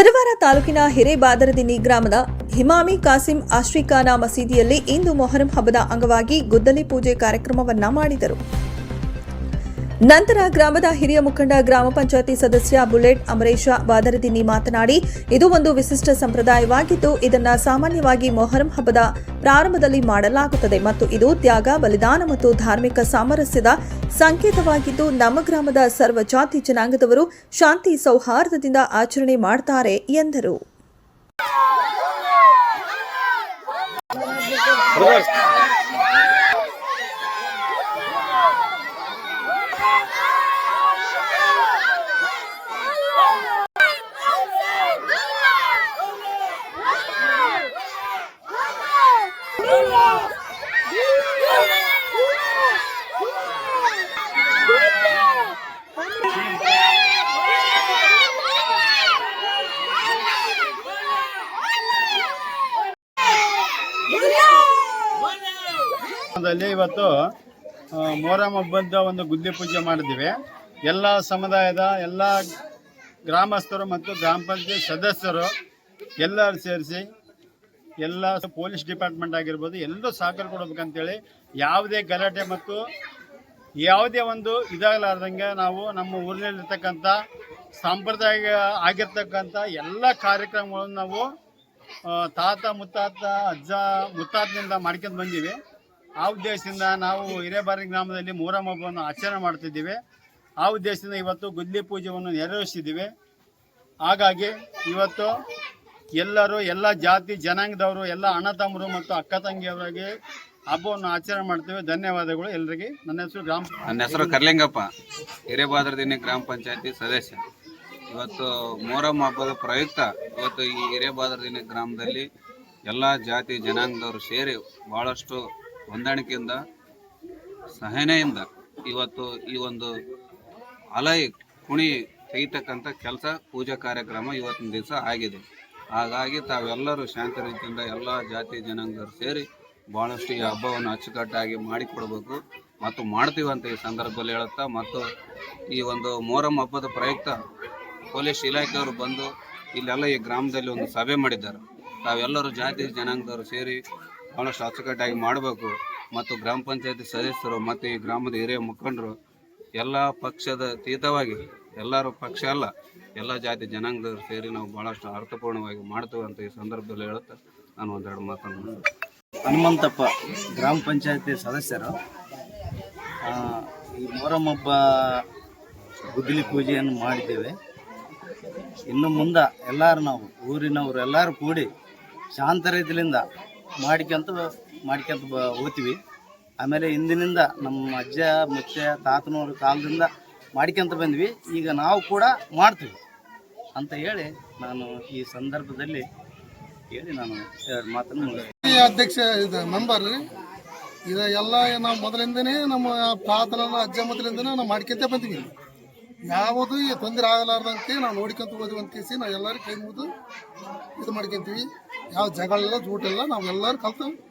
ಸಿರವಾರ ತಾಲೂಕಿನ ಹಿರೇಬಾದರದಿನಿ ಗ್ರಾಮದ ಹಿಮಾಮಿ ಕಾಸಿಂ ಆಶ್ರಿಖಾನ ಮಸೀದಿಯಲ್ಲಿ ಇಂದು ಮೊಹರಂ ಹಬ್ಬದ ಅಂಗವಾಗಿ ಗುದ್ದಲಿ ಪೂಜೆ ಕಾರ್ಯಕ್ರಮವನ್ನ ಮಾಡಿದರು. ನಂತರ ಗ್ರಾಮದ ಹಿರಿಯ ಮುಖಂಡ, ಗ್ರಾಮ ಪಂಚಾಯತಿ ಸದಸ್ಯ ಬುಲೆಟ್ ಅಮರೇಶ ವಾದರದಿನ್ನಿ ಮಾತನಾಡಿ, ಇದು ಒಂದು ವಿಶಿಷ್ಟ ಸಂಪ್ರದಾಯವಾಗಿದ್ದು, ಇದನ್ನು ಸಾಮಾನ್ಯವಾಗಿ ಮೊಹರಂ ಹಬ್ಬದ ಪ್ರಾರಂಭದಲ್ಲಿ ಮಾಡಲಾಗುತ್ತದೆ ಮತ್ತು ಇದು ತ್ಯಾಗ, ಬಲಿದಾನ ಮತ್ತು ಧಾರ್ಮಿಕ ಸಾಮರಸ್ಯದ ಸಂಕೇತವಾಗಿದ್ದು, ನಮ್ಮ ಗ್ರಾಮದ ಸರ್ವ ಜಾತಿ ಜನಾಂಗದವರು ಶಾಂತಿ ಸೌಹಾರ್ದದಿಂದ ಆಚರಣೆ ಮಾಡುತ್ತಾರೆ ಎಂದರು. ದಲ್ಲಿ ಇವತ್ತು ಮೊಹರಂ ಹಬ್ಬದ ಒಂದು ಗುದ್ದಿ ಪೂಜೆ ಮಾಡಿದ್ದೀವಿ. ಎಲ್ಲ ಸಮುದಾಯದ, ಎಲ್ಲ ಗ್ರಾಮಸ್ಥರು ಮತ್ತು ಗ್ರಾಮ ಪಂಚಾಯತ್ ಸದಸ್ಯರು ಎಲ್ಲರೂ ಸೇರಿಸಿ, ಎಲ್ಲ ಪೊಲೀಸ್ ಡಿಪಾರ್ಟ್ಮೆಂಟ್ ಆಗಿರ್ಬೋದು, ಎಲ್ಲರೂ ಸಹಕಾರ ಕೊಡಬೇಕಂತೇಳಿ ಯಾವುದೇ ಗಲಾಟೆ ಮತ್ತು ಯಾವುದೇ ಒಂದು ಇದಾಗಲಾರ್ದಂಗೆ ನಾವು ನಮ್ಮ ಊರಿನಲ್ಲಿರ್ತಕ್ಕಂಥ, ಸಾಂಪ್ರದಾಯಿಕ ಆಗಿರ್ತಕ್ಕಂಥ ಎಲ್ಲ ಕಾರ್ಯಕ್ರಮಗಳನ್ನು ನಾವು ತಾತ, ಮುತ್ತಾತ, ಅಜ್ಜ ಮುತ್ತಾತನಿಂದ ಮಾಡ್ಕೊಂಡು ಬಂದೀವಿ. ಆ ಉದ್ದೇಶದಿಂದ ನಾವು ಹಿರೇಬಾರಿ ಗ್ರಾಮದಲ್ಲಿ ಮೂರಮ್ಮ ಹಬ್ಬವನ್ನು ಆಚರಣೆ ಮಾಡ್ತಿದ್ದೀವಿ. ಆ ಉದ್ದೇಶದಿಂದ ಇವತ್ತು ಗುದ್ಲಿ ಪೂಜೆಯನ್ನು ನೆರವೇರಿಸಿದ್ದೀವಿ. ಹಾಗಾಗಿ ಇವತ್ತು ಎಲ್ಲರೂ, ಎಲ್ಲ ಜಾತಿ, ಜನಾಂಗದವರು, ಎಲ್ಲ ಅಣ್ಣ ತಮ್ಮರು ಮತ್ತು ಅಕ್ಕ ತಂಗಿಯವರಿಗೆ ಹಬ್ಬವನ್ನು ಆಚರಣೆ ಮಾಡ್ತೇವೆ. ಧನ್ಯವಾದಗಳು ಎಲ್ಲರಿಗೆ ನನ್ನ ಹೆಸರು ಗ್ರಾಮ ನನ್ನ ಹೆಸರು ಕರ್ಲಿಂಗಪ್ಪ. ಹಿರೇಬಾದ್ರದಿನ ಗ್ರಾಮ ಪಂಚಾಯತಿ ಸದಸ್ಯ. ಇವತ್ತು ಮೊಹರಂ ಹಬ್ಬದ ಪ್ರಯುಕ್ತ ಇವತ್ತು ಈ ಹಿರೇಬಾದ್ರದಿನ ಗ್ರಾಮದಲ್ಲಿ ಎಲ್ಲ ಜಾತಿ, ಜನಾಂಗದವರು ಸೇರಿ ಭಾಳಷ್ಟು ಹೊಂದಾಣಿಕೆಯಿಂದ, ಸಹನೆಯಿಂದ ಇವತ್ತು ಈ ಒಂದು ಅಲೈ ಕುಣಿ ತೆಗಿತಕ್ಕಂಥ ಕೆಲಸ, ಪೂಜಾ ಕಾರ್ಯಕ್ರಮ ಇವತ್ತಿನ ದಿವಸ ಆಗಿದೆ. ಹಾಗಾಗಿ ತಾವೆಲ್ಲರೂ ಶಾಂತ ರೀತಿಯಿಂದ ಎಲ್ಲ ಜಾತಿ ಜನಾಂಗರು ಸೇರಿ ಭಾಳಷ್ಟು ಈ ಹಬ್ಬವನ್ನು ಅಚ್ಚುಕಟ್ಟಾಗಿ ಮಾಡಿಕೊಡ್ಬೇಕು ಮತ್ತು ಮಾಡ್ತೀವಿ ಅಂತ ಈ ಸಂದರ್ಭದಲ್ಲಿ ಹೇಳುತ್ತಾ, ಮತ್ತು ಈ ಒಂದು ಮೊಹರಂ ಹಬ್ಬದ ಪ್ರಯುಕ್ತ ಪೊಲೀಸ್ ಇಲಾಖೆಯವರು ಬಂದು ಇಲ್ಲೆಲ್ಲ ಈ ಗ್ರಾಮದಲ್ಲಿ ಒಂದು ಸಭೆ ಮಾಡಿದ್ದಾರೆ. ತಾವೆಲ್ಲರೂ ಜಾತಿ ಜನಾಂಗದವರು ಸೇರಿ ಭಾಳಷ್ಟು ಅಚ್ಚುಕಟ್ಟಾಗಿ ಮಾಡಬೇಕು. ಮತ್ತು ಗ್ರಾಮ ಪಂಚಾಯತಿ ಸದಸ್ಯರು ಮತ್ತು ಈ ಗ್ರಾಮದ ಹಿರಿಯ ಮುಖಂಡರು ಎಲ್ಲ ಪಕ್ಷದ ತೀತವಾಗಿ ಎಲ್ಲರೂ ಪಕ್ಷ ಅಲ್ಲ, ಎಲ್ಲ ಜಾತಿ ಜನಾಂಗದವರು ಸೇರಿ ನಾವು ಭಾಳಷ್ಟು ಅರ್ಥಪೂರ್ಣವಾಗಿ ಮಾಡ್ತೇವೆ ಅಂತ ಈ ಸಂದರ್ಭದಲ್ಲಿ ಹೇಳುತ್ತಾ ನಾನು ಒಂದೆರಡು ಮಾತನ್ನು ಹನುಮಂತಪ್ಪ, ಗ್ರಾಮ ಪಂಚಾಯತಿ ಸದಸ್ಯರು. ಈ ಮೊರಂ ಹಬ್ಬ ಗುದ್ದಲಿ ಪೂಜೆಯನ್ನು ಮಾಡಿದ್ದೇವೆ. ಇನ್ನು ಮುಂದೆ ಎಲ್ಲರೂ ನಾವು, ಊರಿನವರು ಎಲ್ಲರೂ ಕೂಡಿ ಶಾಂತ ರೀತಿಯಿಂದ ಮಾಡ್ಕೊಂತ ಮಾಡ್ಕೊಂತ ಬ ಹೋಗ್ತೀವಿ. ಆಮೇಲೆ ಹಿಂದಿನಿಂದ ನಮ್ಮ ಅಜ್ಜ ಮತ್ತೆ ತಾತನವ್ರ ಕಾಲದಿಂದ ಮಾಡ್ಕೊಂತ ಬಂದ್ವಿ. ಈಗ ನಾವು ಕೂಡ ಮಾಡ್ತೀವಿ ಅಂತ ಹೇಳಿ ನಾನು ಈ ಸಂದರ್ಭದಲ್ಲಿ ಹೇಳಿ ನಾನು ಮಾತನ್ನು ಅಧ್ಯಕ್ಷ ಇದು ಮೆಂಬರ್ ಇದು ನಾವು ಮೊದಲಿಂದನೇ ನಮ್ಮ ತಾತನ ಅಜ್ಜ ಮೊದಲಿಂದನೇ ನಾವು ಮಾಡ್ಕೊಂತ ಬಂದ್ವಿ. ಯಾವುದು ಈ ತೊಂದರೆ ಆಗಲಾರ್ದಂತೆ ನಾವು ನೋಡ್ಕೊಂತ ಹೋದ್ವಿ ಅಂತ ಕೇಸಿ ನಾವು ಎಲ್ಲರೂ ಕೈ ಮುಗಿದು ಇದು ಮಾಡ್ಕೊಂತೀವಿ. ಯಾವ ಜಗಳ ಜೂಟೆಲ್ಲ ನಾವು ಎಲ್ಲರೂ ಕಲ್ತು.